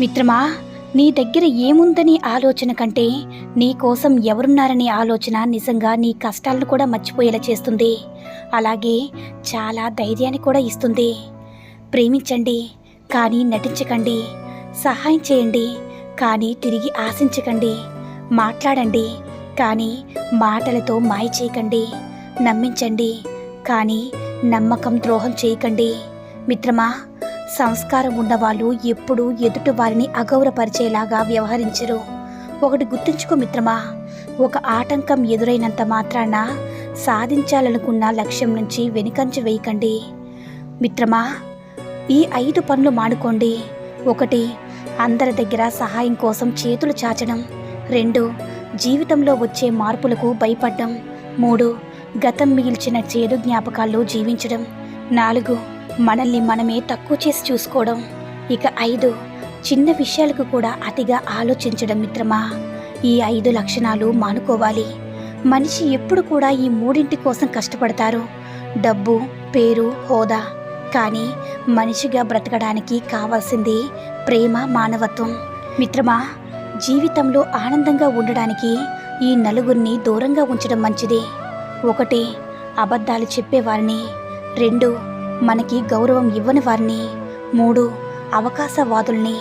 మిత్రమా నీ దగ్గర ఏముందని ఆలోచన కంటే నీ కోసం ఎవరున్నారనే ఆలోచన నిజంగా నీ కష్టాలను కూడా మర్చిపోయేలా చేస్తుంది. అలాగే చాలా ధైర్యాన్ని కూడా ఇస్తుంది. ప్రేమించండి కానీ నటించకండి సహాయం చేయండి కానీ తిరిగి ఆశించకండి మాట్లాడండి కానీ మాటలతో మాయ చేయకండి నమ్మించండి కానీ నమ్మకం ద్రోహం చేయకండి. మిత్రమా సంస్కారం ఉన్నవాళ్ళు ఎప్పుడూ ఎదుటి వారిని అగౌరపరిచేలాగా వ్యవహరించరు. ఒకటి గుర్తుంచుకో మిత్రమా ఒక ఆటంకం ఎదురైనంత మాత్రాన సాధించాలనుకున్న లక్ష్యం నుంచి వెనుకంచి వేయకండి. మిత్రమా ఈ ఐదు పనులు మానుకోండి. ఒకటి అందరి దగ్గర సహాయం కోసం చేతులు చాచడం. రెండు జీవితంలో వచ్చే మార్పులకు భయపడడం. మూడు గతం మిగిల్చిన చేదు జ్ఞాపకాల్లో జీవించడం. నాలుగు మనల్ని మనమే తక్కువ చేసి చూసుకోవడం. ఇక ఐదు చిన్న విషయాలకు కూడా అతిగా ఆలోచించడం మిత్రమా? ఈ ఐదు లక్షణాలు మానుకోవాలి. మనిషి ఎప్పుడు కూడా ఈ మూడింటి కోసం కష్టపడతారు. డబ్బు పేరు హోదా. కానీ మనిషిగా బ్రతకడానికి కావాల్సింది ప్రేమ మానవత్వం. మిత్రమా జీవితంలో ఆనందంగా ఉండడానికి ఈ నలుగురిని దూరంగా ఉంచడం మంచిది. ఒకటి అబద్ధాలు చెప్పేవారిని. రెండు మనకి గౌరవం ఇవ్వని వారిని మూడు అవకాశవాదుల్ని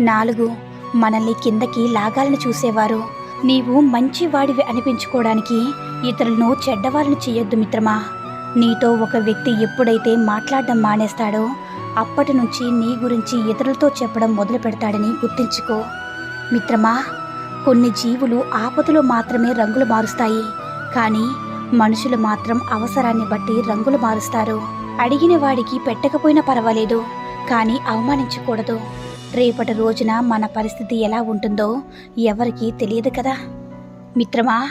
నాలుగు మనల్ని కిందకి లాగాలని చూసేవారు. నీవు మంచివాడివి అనిపించుకోవడానికి ఇతరులను చెడ్డవాళ్ళని చేయొద్దు మిత్రమా? నీతో ఒక వ్యక్తి ఎప్పుడైతే మాట్లాడడం మానేస్తాడో అప్పటి నుంచి నీ గురించి ఇతరులతో చెప్పడం మొదలు పెడతాడని గుర్తించుకో. మిత్రమా కొన్ని జీవులు ఆపదలో మాత్రమే రంగులు మారుస్తాయి కానీ మనుషులు మాత్రం అవసరాన్ని బట్టి రంగులు మారుస్తారు. అడిగిన వాడికి పెట్టకపోయినా పర్వాలేదు కానీ అవమానించకూడదు. రేపటి రోజున మన పరిస్థితి ఎలా ఉంటుందో ఎవరికీ తెలియదు కదా? మిత్రమా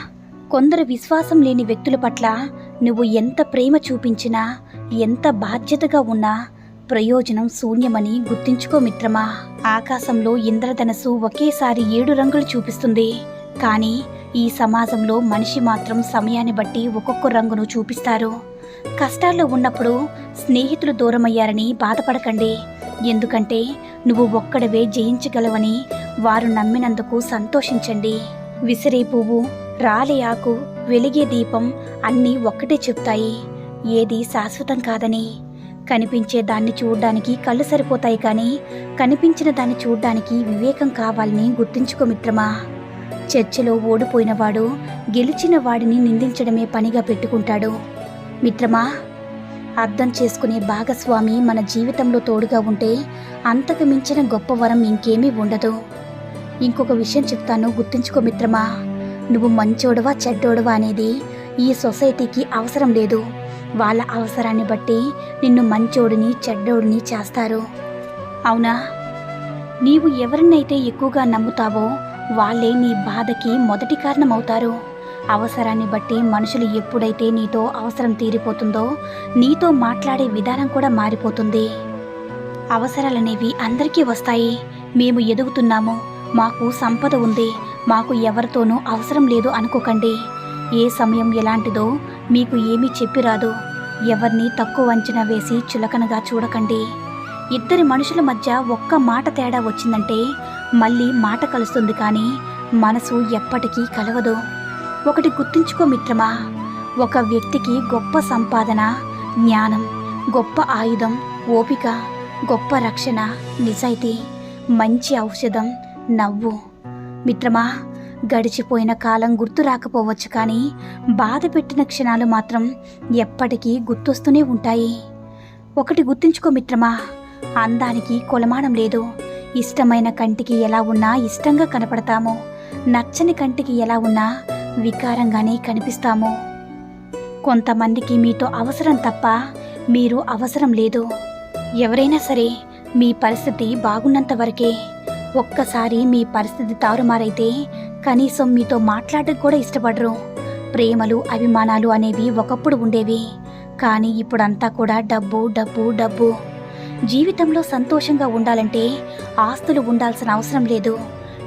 కొందరు విశ్వాసం లేని వ్యక్తుల పట్ల నువ్వు ఎంత ప్రేమ చూపించినా ఎంత బాధ్యతగా ఉన్నా ప్రయోజనం శూన్యమని గుర్తుంచుకో మిత్రమా. ఆకాశంలో ఇంద్రధనస్సు ఒకేసారి ఏడు రంగులు చూపిస్తుంది కానీ ఈ సమాజంలో మనిషి మాత్రం సమయాన్ని బట్టి ఒక్కొక్క రంగును చూపిస్తారు. కష్టాల్లో ఉన్నప్పుడు స్నేహితులు దూరమయ్యారని బాధపడకండి. ఎందుకంటే నువ్వు ఒక్కడవే జయించగలవని వారు నమ్మినందుకు సంతోషించండి. విసిరే పువ్వు రాలే ఆకు వెలిగే దీపం అన్నీ ఒక్కటే చెప్తాయి. ఏది శాశ్వతం కాదని. కనిపించే దాన్ని చూడ్డానికి కళ్ళు సరిపోతాయి కానీ కనిపించిన దాన్ని చూడ్డానికి వివేకం కావాలని గుర్తుంచుకో మిత్రమా. చర్చలో ఓడిపోయినవాడు గెలిచిన వాడిని నిందించడమే పనిగా పెట్టుకుంటాడు. మిత్రమా అర్థం చేసుకునే భాగస్వామి మన జీవితంలో తోడుగా ఉంటే అంతకు మించిన గొప్ప వరం ఇంకేమీ ఉండదు. ఇంకొక విషయం చెప్తాను గుర్తుంచుకో మిత్రమా. నువ్వు మంచోడవా చెడ్డోడవా అనేది ఈ సొసైటీకి అవసరం లేదు. వాళ్ళ అవసరాన్ని బట్టి నిన్ను మంచోడిని చెడ్డోడిని చేస్తారు. అవునా? నీవు ఎవరినైతే ఎక్కువగా నమ్ముతావో వాళ్ళే నీ బాధకి మొదటి కారణమవుతారు. అవసరాన్ని బట్టి మనుషులు ఎప్పుడైతే నీతో అవసరం తీరిపోతుందో నీతో మాట్లాడే విధానం కూడా మారిపోతుంది. అవసరాలనేవి అందరికీ వస్తాయి. మేము ఎదుగుతున్నాము. మాకు సంపద ఉంది. మాకు ఎవరితోనూ అవసరం లేదు అనుకోకండి. ఏ సమయం ఎలాంటిదో మీకు ఏమీ చెప్పిరాదు ఎవరిని తక్కువ అంచనా వేసి చులకనగా చూడకండి. ఇద్దరి మనుషుల మధ్య ఒక్క మాట తేడా వచ్చిందంటే మళ్ళీ మాట కలుస్తుంది కానీ మనసు ఎప్పటికీ కలవదు. ఒకటి గుర్తుంచుకో మిత్రమా. ఒక వ్యక్తికి గొప్ప సంపాదన జ్ఞానం గొప్ప ఆయుధం ఓపిక గొప్ప రక్షణ నిజాయితీ మంచి ఔషధం నవ్వు. మిత్రమా గడిచిపోయిన కాలం గుర్తు రాకపోవచ్చు కానీ బాధ పెట్టిన క్షణాలు మాత్రం ఎప్పటికీ గుర్తొస్తూనే ఉంటాయి. ఒకటి గుర్తుంచుకో మిత్రమా. అందానికి కొలమానం లేదు. ఇష్టమైన కంటికి ఎలా ఉన్నా ఇష్టంగా కనపడతాము. నచ్చని కంటికి ఎలా ఉన్నా వికారంగానే కనిపిస్తాము. కొంతమందికి మీతో అవసరం తప్ప మీరు అవసరం లేదు. ఎవరైనా సరే మీ పరిస్థితి బాగున్నంత వరకే. ఒక్కసారి మీ పరిస్థితి తారుమారైతే కనీసం మీతో మాట్లాడడం కూడా ఇష్టపడరు. ప్రేమలు అభిమానాలు అనేవి ఒకప్పుడు ఉండేవి. కానీ ఇప్పుడంతా కూడా డబ్బు డబ్బు డబ్బు. జీవితంలో సంతోషంగా ఉండాలంటే ఆస్తులు ఉండాల్సిన అవసరం లేదు.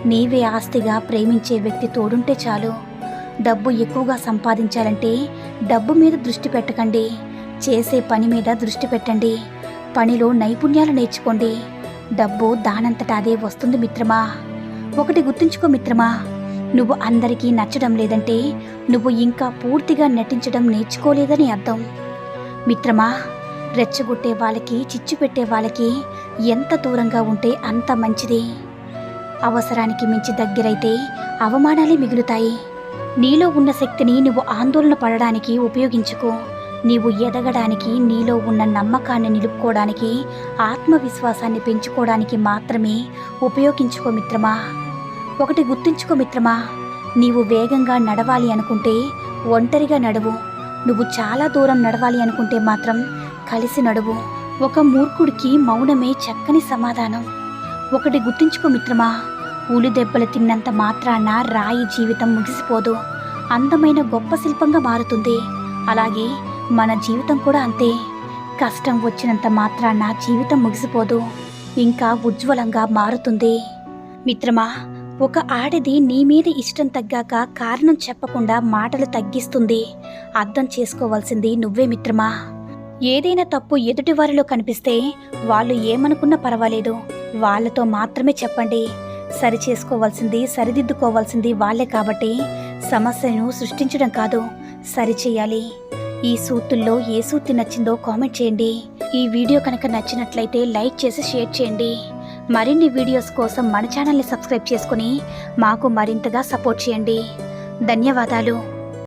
నీవే ఆస్తిగా ప్రేమించే వ్యక్తి తోడుంటే చాలు. డబ్బు ఎక్కువగా సంపాదించాలంటే డబ్బు మీద దృష్టి పెట్టకండి. చేసే పని మీద దృష్టి పెట్టండి. పనిలో నైపుణ్యాలు నేర్చుకోండి. డబ్బు దానంతట అదే వస్తుంది మిత్రమా? ఒకటి గుర్తుంచుకో మిత్రమా నువ్వు అందరికీ నచ్చడం లేదంటే నువ్వు ఇంకా పూర్తిగా నటించడం నేర్చుకోలేదని అర్థం. మిత్రమా రెచ్చగొట్టే వాళ్ళకి చిచ్చు పెట్టే వాళ్ళకి ఎంత దూరంగా ఉంటే అంత మంచిది. అవసరానికి మించి దగ్గరైతే అవమానాలే మిగులుతాయి. నీలో ఉన్న శక్తిని నువ్వు ఆందోళన పడడానికి ఉపయోగించుకో. నీవు ఎదగడానికి నీలో ఉన్న నమ్మకాన్ని నిలుపుకోవడానికి ఆత్మవిశ్వాసాన్ని పెంచుకోవడానికి మాత్రమే ఉపయోగించుకో మిత్రమా. ఒకటి గుర్తుంచుకో మిత్రమా నీవు వేగంగా నడవాలి అనుకుంటే ఒంటరిగా నడువు. నువ్వు చాలా దూరం నడవాలి అనుకుంటే మాత్రం కలిసి నడువు. ఒక మూర్ఖుడికి మౌనమే చక్కని సమాధానం. ఒకటి గుర్తుంచుకో మిత్రమా ఉలి దెబ్బలు తిన్నంత మాత్రాన రాయి జీవితం ముగిసిపోదు. అందమైన గొప్ప శిల్పంగా మారుతుంది. అలాగే మన జీవితం కూడా అంతే. కష్టం వచ్చినంత మాత్రాన జీవితం ముగిసిపోదు. ఇంకా ఉజ్వలంగా మారుతుంది. మిత్రమా ఒక ఆడది నీ మీద ఇష్టం తగ్గాక కారణం చెప్పకుండా మాటలు తగ్గిస్తుంది. అర్థం చేసుకోవాల్సింది నువ్వే మిత్రమా. ఏదైనా తప్పు ఎదుటివారిలో కనిపిస్తే వాళ్ళు ఏమనుకున్నా పర్వాలేదు. వాళ్ళతో మాత్రమే చెప్పండి. సరి చేసుకోవాల్సింది సరిదిద్దుకోవాల్సింది వాళ్ళే కాబట్టి సమస్యను సృష్టించడం కాదు సరిచేయాలి. ఈ సూత్తుల్లో ఏ సూత్తి నచ్చిందో కామెంట్ చేయండి. ఈ వీడియో కనుక నచ్చినట్లయితే లైక్ చేసి షేర్ చేయండి. మరిన్ని వీడియోస్ కోసం మన ఛానల్ని సబ్స్క్రైబ్ చేసుకుని మాకు మరింతగా సపోర్ట్ చేయండి. ధన్యవాదాలు.